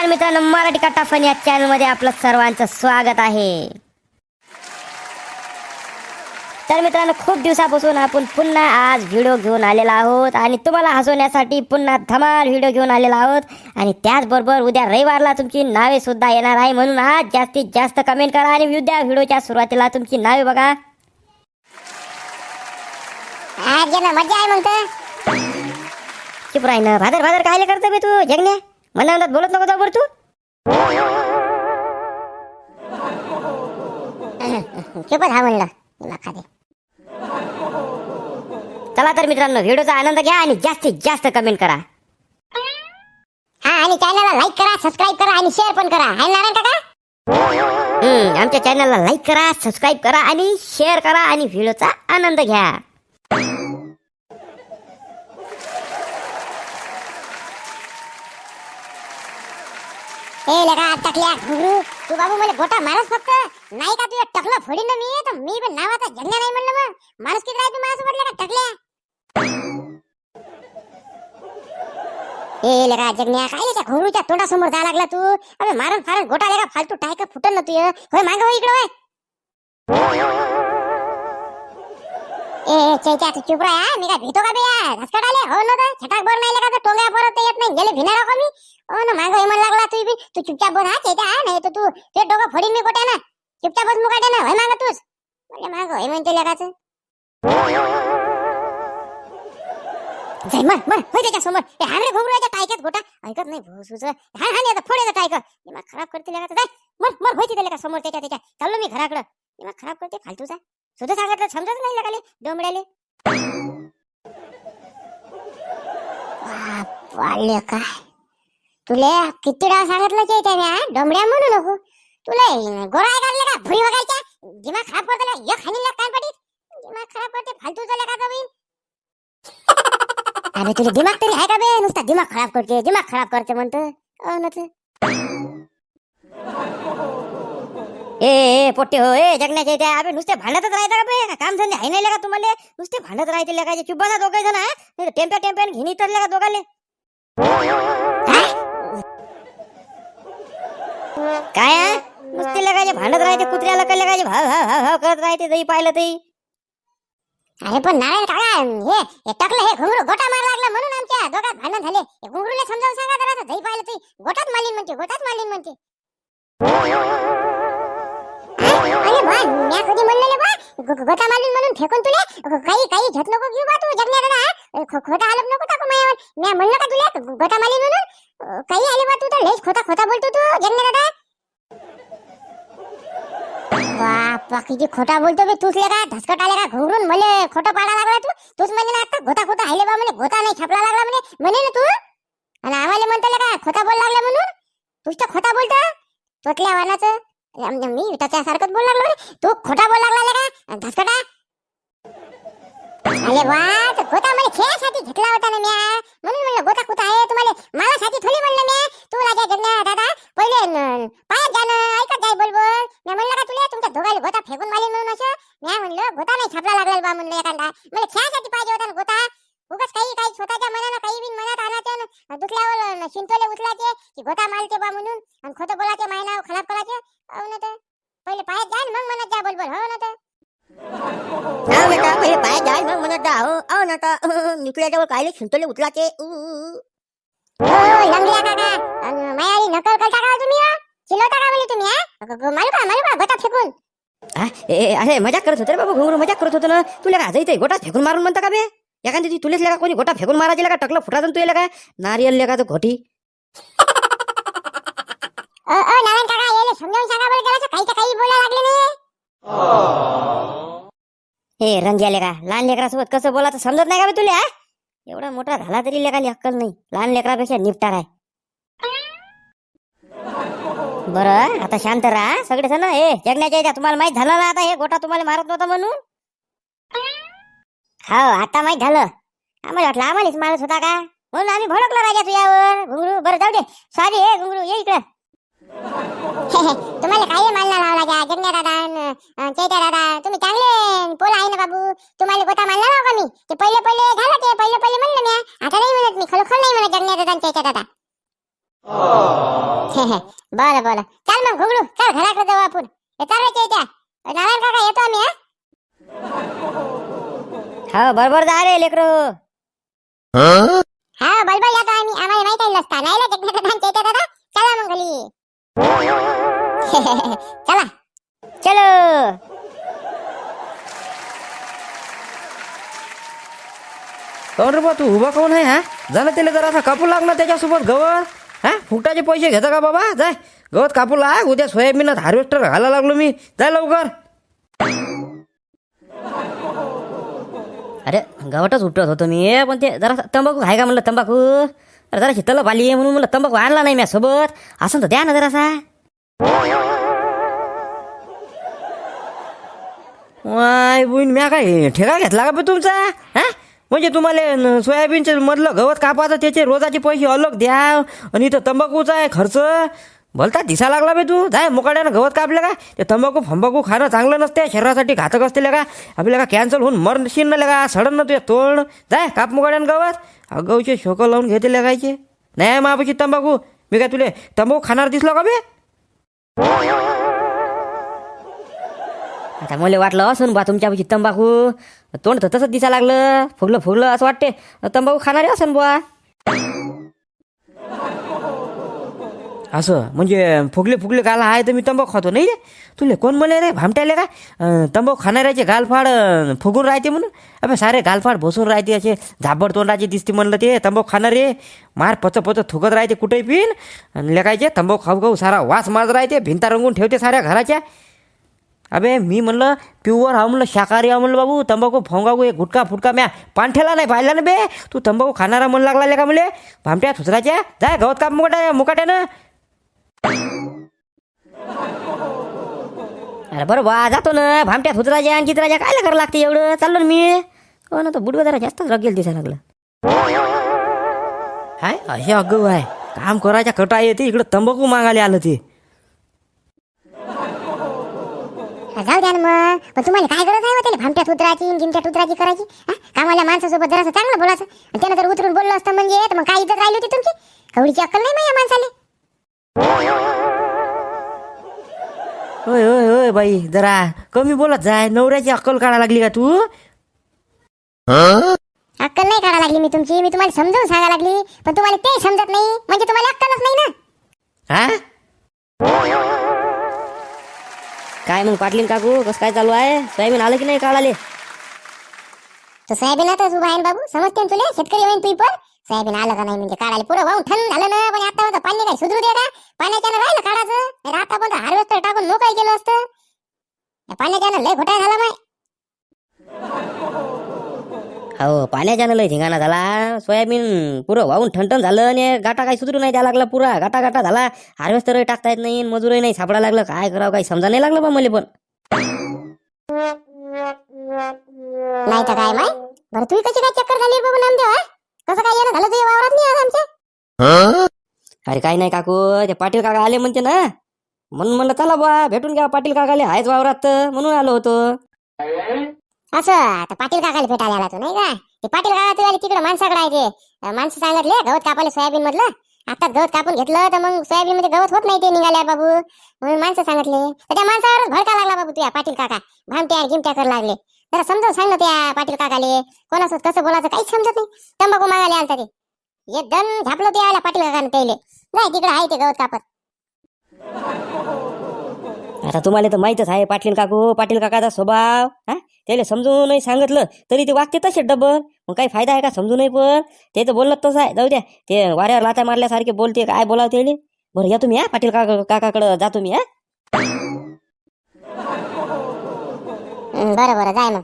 नमस्कार मित्रांनो मराठी कट्टा फन या चॅनलमध्ये आपलं सर्वांचं स्वागत आहे. तर मित्रांनो खूप दिवसापासून आपण पुन्हा आज व्हिडिओ घेऊन आलेला आहोत आणि तुम्हाला हसवण्यासाठी पुन्हा धमाल व्हिडिओ घेऊन आलेला आहोत. आणि त्याचबरोबर उद्या रविवारला तुमची नावे सुद्धा येणार आहे म्हणून आज जास्तीत जास्त कमेंट करा आणि उद्या व्हिडिओच्या सुरुवातीला तुमची नावे बघा. आज ना मजा आहे मग चुप राही ना भादर भादर काय करतो बे तू जगण्या? मनात बोलत नको जाऊ बरं तू. चुपच हा म्हणलं. तुला चला तर मित्रांनो व्हिडिओचा आनंद घ्या आणि जास्तीत जास्त कमेंट करा. हा आणि चॅनलला लाईक करा सबस्क्राईब करा आणि शेअर पण करा. आहे नारायण काका? हम्म, आमच्या चॅनलला लाईक करा सबस्क्राईब करा आणि शेअर करा आणि व्हिडिओचा आनंद घ्या. ए लगा टकल्या घुंगरू तू बाबू मला गोटा मारस फक्त. नाही का तुझ्या टकलं फोडीन ना मी? तर मी पण नावाचा जगण्या नाही म्हणलं मग. माणूस किती राहते माझ्यासोबत लगा टकल्या. ए लगा जगण्या काय त्या घुंगरूच्या तोंडासमोर जा लागला तू? अबे मारण फारण गोटा लगा फालतू टायका फुटन ना तू होय मागं होय इकडं होय. ए ए, चैत्या तू चुप राहा हा. मी काय भीतो का बे यार धसकट आले हो ना तर छटाक बर नाही लगा तर टोंग्या परत येत नाही गेले भिणार का मी. हो ना मागं मन लागला तू बी. तू चुपचाप बस हा चैत्या हा नाही तर तू ते डोकं फोडीन मी कोट्या ना चुपचाप बस मुकाट्या ना होय मागं तूच. म्हणजे मागं होय म्हणते लगाचं जाय मर मर होय त्याच्यासमोर. ते हांगडे घुंगराच्या टायक्यात गोटा. ऐकत नाही भोसूच हा हा आता येतं टायक दिमाग खराब करते लगाचं जाय होय तिथे समोर त्याच्या त्याच्या चाललो मी घराकडं. दिमाग खराब करते फालतूचा. सुद्धा सांगितलं समजत नाही लगाले डोंबड्याले वाढले काय. तुले किती डाव सांगितलं की त्याने डोंबड्या म्हणू नको. तुला गोळा काढले का? भुरी बघायच्या दिमाग खराब करतो ना? एक खाली काय पडीत दिमाग खराब करते फालतू झालं का जमीन? अरे तुझे दिमाग तरी आहे का बे? नुसता दिमाग खराब करते दिमाग खराब करते म्हणतो. अहो ना ए पोटे पोट्टे हो ए जगण्याचे त्या अबे नुसते भांडतच राहता का बे? काम धंदे आहे नाही का तुम्हाला? नुसते भांडत राहते लगायचे चुप बसा दोघे जण हा? टेम्प्या टेम्प्यान घेणी तर लगा दोघाले. काय? नुसते लगायचे भांडत राहते कुत्र्याला काय लगायचे भाव भाव भाव भाव करत राहते दही पाहिलं तरी. अरे पण नारायण काका हे हे टाकलं हे घुंगरू गोटा मार लागला म्हणून आमच्या दोघात भांडण झाले. हे घुंगरूला समजावून सांगा जरा दही पाहिलं तरी. गोटात मालीन म्हणते गोटात मालीन म्हणते. अरे बा म्या कधी म्हणलेले बा गो- मालून म्हणून फेकून तुले? काही काही घेत नको घेऊ बा तू जगण्या दादा खोटा आलोप नको टाकू मायावर. म्या म्हणलं का तुला? ग- मालून म्हणून? काही आले बा तू तर लयच खोटा खोटा बोलतो तू जगण्या दादा बापा किती खोटा बोलतो बे तूच का धसकट आले का घुंगरून मले खोटं पाडा लागला तू. तूच म्हणजे ना आता गोता खोटा हायले बा म्हणे गोता नाही छापला लागला म्हणे. म्हणे ना तू? आणि आम्हाला म्हणतो का खोटा बोल लागला म्हणून? तूच तर खोटा बोलतो तोटल्या वानाचं. मी त्याच्यासारखंच बोल लागलो तू खोटा बोल लागला का? धसकटा अरे वा तर गोता म्हणे खेळासाठी घेतला होता ना म्या. म्हणून म्हणलं गोता कुठं आहे? तुम्हाला मला साठी थोडी म्हणलं म्या. तू राजा जगण्या दादा. पहिले पायात जाणं ऐकत जाय बोल बोल म्या म्हणलं का तुला? तुमच्या दोघांना गोता फेकून मारेल म्हणून असं? म्या म्हणलं गोता नाही छापला लागला बा म्हणलं एखादा. मला खेळासाठी पाहिजे होता ना गोता. उगाच काही काही स्वतःच्या मनानं काही बिन मनात आणायचं न दुसऱ्यावर शिंतोले उचलायचे की गोता मारते बा म्हणून. आणि खोटं बोलायचे माय नाव खराब करायचे हो ना तर पहिले पायात जा न मग मनात जा बोल बोल हो ना तर हो ना तर पहिले पाय जाय मग म्हणत जा हो अहो ना तर निकल्याजवळ कायले खिंतोले उचलाचे उ, उ, उ. लंगड्या काका अन मायारी नकल करता का हो तुम्ही हा? चिलवता का तुम्ही मारू का मारू का फेकून? अरे मजाक करत होते रे बाबा घुंगरू मजाक करत होतो ना. तुला का इथे गोटा फेकून मारून म्हणता का बे? एखादी ती तुलेच लेका कोणी गोटा फेकून मारायची का टकलं फुटाचं तू का नारियल लेका तर घोटी. हे रंग्या लेका लहान लेकरासोबत कसं बोलायचं समजत नाही का बे तुला हा? एवढा मोठा झाला तरी लेकाली अक्कल नाही. लहान लेकरापेक्षा निपटार आहे. बरं आता शांत राहा. सगळे जण ए जगण्याच्या येत्या तुम्हाला माहीत झालं ना आता? हे गोटा तुम्हाला मारत नव्हता म्हणून? हो आता माहीत झालं. आम्हाला वाटलं आम्हालाच मारत होता का? म्हणून आम्ही भडकलो राजा तुझ्यावर. घुंगरू बरं जाऊ दे. सॉरी हे घुंगरू ये इकडं. तुम्हाला काही मानला लावला का जगण्या दादा चैत्या दादा तुम्ही चांगले पोल आहे ना बाबू? तुम्हाला गोटा मानला लाव का मी? ते पहिले पहिले झालं ते पहिले पहिले म्हणलं मी आता नाही म्हणत मी खरोखर नाही म्हणत जगण्या दादा आणि चैत्या दादा. बरं बरं चाल मग घुगडू. चल घराकडे जाऊ आपण. हे चालवायच्या इथे नारायण काका येतो आम्ही हा? हा बरोबर जा रे लेकरो. हा? बलबल येतो आम्ही. आम्हाला माहीत आहे नसता नाही ना जगण्याचा धान चैत्य दादा? चला मग घरी. चला. चलो. कोण रे बा तू उभा कोण आहे हा? झालं त्याला जरा असा कापू लागला त्याच्यासोबत गवत हा? फुकटाचे पैसे घेता का बाबा? जाय. गवत कापू लाग उद्या सोयाबीनात हार्वेस्टर घाला लागलो मी. जाय लवकर. अरे गवटच उपटत होतो मी. पण ते जरा तंबाखू आहे का म्हणलं तंबाखू? अरे जरा तलब आली आहे म्हणून मला तंबाखू आणला नाही मी सोबत असं तर द्या ना जरासा. वाय बुईन म्या काय ठेका घेतला का तुमचा? हा? म्हणजे तुम्हाला सोयाबीनचे मधलं गवत कापाचं त्याचे रोजाचे पैसे अलग द्या. आणि इथं तंबाखूचा आहे खर्च. भलता दिसा लागला बे तू? जाय मुकाड्यानं गवत कापलं का? ते तंबाखू फंबाखू खाणं चांगलं नसते शरीरासाठी घातक असते का? आपल्याला कॅन्सल होऊन मरशील ना का सडन ना तुझ्या तोंड. जाय काप मुकाड्यानं गवत. अगाऊचे शोक लावून घेते लगायचे. नाही मापाची तंबाखू. मी काय तुले तंबाखू खाणार दिसलो का बे? आता मला वाटलं असून बा तुमच्यापाशी तंबाखू. तोंड तर तसंच दिसा लागलं. फुगलं फुगलं असं वाटते. तंबाखू खाणारे असन बुवा. असं. म्हणजे फुगले फुगले गाल आहे तर मी तंबाखू खातो नाही रे? तुले कोण म्हणले रे? भामट्याले का तंबाखू खाणाऱ्याचे गालफाड फुगून राहते म्हणून? अबे सारे गालफाड भोसून राहते असे. झाबड तोंडाचे दिसते म्हणलं ते. तंबाखू खाणारे मार पच पच थुकत राहते कुठेही पिन. आणि लेखायचे तंबाखू खाऊ खाऊ सारा वास मारत राहते. भिंता रंगून ठेवते साऱ्या घराच्या. अबे मी म्हणलं प्युअर हा म्हणलं शाकाहारी हा म्हणलं बाबू. तंबाखू फोंगाऊ हे गुटका फुटका म्या पांठ्याला नाही पाहिला ना बे? तू तंबाखू खाणारा मन लागला का म्हणले? भामट्या थुसराच्या. जाय गवत काप मुकाट्या मुकाट्यानं. अरे बरं बा जातो ना. भामट्यात हुतराजा आणि चित्राजा कायला करायला लागते एवढं? चाललो ना मी. हो ना तो बुडवा जरा जास्तच रगेल दिसायला लागलं. हाय असे अगं आहे काम करायच्या कटा येते इकडं तंबाखू मागायला आलं ते. जाऊ द्या ना मग. पण तुम्हाला काय गरज आहे हो त्याला? भामट्यात उतरायची गिमट्यात उतरायची करायची? हा? कामाला माणसासोबत जरासं चांगलं बोलायचं. आणि त्यानं जर उतरून बोललं असतं म्हणजे तर मग काय इज्जत राहिली होती तुमची? कवडीची अक्कल नाही माझ्या माणसाला? होय होय होय बाई जरा कमी बोलत जाय नवऱ्याची अक्कल काढा लागली का तू? अक्कल नाही काढा लागली मी तुमची. मी तुम्हाला समजावून सांगा लागली. पण तुम्हाला ते समजत नाही. म्हणजे तुम्हाला अक्कलच नाही ना? हा काय मग पाटलीन काकू कसं काय चालू आहे? सोयाबीन आलं की नाही काढाले तो सोयाबीनातच उभा आहे ना बाबू. समजते ना तुला? शेतकरी होईन तू पण सोयाबीन आलं का नाही म्हणजे काढायला? पुढं वाहून ठण झालं ना. पण आता पाणी काय सुधरू दे का? पाण्याच्यानं राहिलं काढायचं. आता पण हार्वेस्टर टाकून मोकळं केलं असतं? या पाण्याच्यानं लय घोटाळा झाला माय. हो पाण्याच्यानं लय धिंगाणा झाला. सोयाबीन पुरं वाहून ठणठण झालं आणि गाटा काही सुधरू नाही द्या लागला पुरा. गाटा गाटा झाला. हार्वेस्टरही टाकता येत नाही मजूरही नाही सापडा लागलं. काय करावं काही समजा नाही लागलं बा मला पण. नाही तर काय माय? बरं तुम्ही कशी काय चक्कर झाली बाबू नामदेव हा? कसं काय येणं झालं तुझ्या वावरात नाही आज आमच्या अरे काही नाही काकू ते पाटील काका आले म्हणते ना. म्हणून म्हणलं चला बा भेटून घ्या पाटील काकाले. आहेच वावरात. म्हणून आलो होतो. असं आता पाटील काकाला भेटायला आला तू नाही का? ते पाटील काका तू तिकडे माणसाकडे आहे ते माणसं सांगितले गवत कापायला सोयाबीन मधलं. आता गवत कापून घेतलं तर मग सोयाबीन मध्ये गवत होत नाही ते निघाल्या बाबू. म्हणून माणसं सांगितले. तर त्या माणसावरच भडका लागला बाबू तुया पाटील काका. भामट्या गिमट्या कर लागले. जरा समजावून सांग ना त्या पाटील काकाले. कोणासोबत कसं बोलायचं काहीच समजत नाही. तंबाखू मागायला आलता ते. एक दन झापलं ते आल्या पाटील काकाने त्याले. नाही तिकडे आहे ते गवत कापत. आता तुम्हाला तर माहीतच आहे पाटील काकू पाटील काकाचा स्वभाव हा? त्याला समजूनही सांगितलं तरी ते वागते तसे डबल. मग काही फायदा आहे का समजूनही पण? ते तर बोललं तसं आहे. जाऊ द्या ते वाऱ्यावर लाता मारल्यासारखे बोलते काय बोलावं त्याले? बरं या तुम्ही हा पाटील काका काकाकडं जातो मी हा? हं, बरं बरं जाय मग.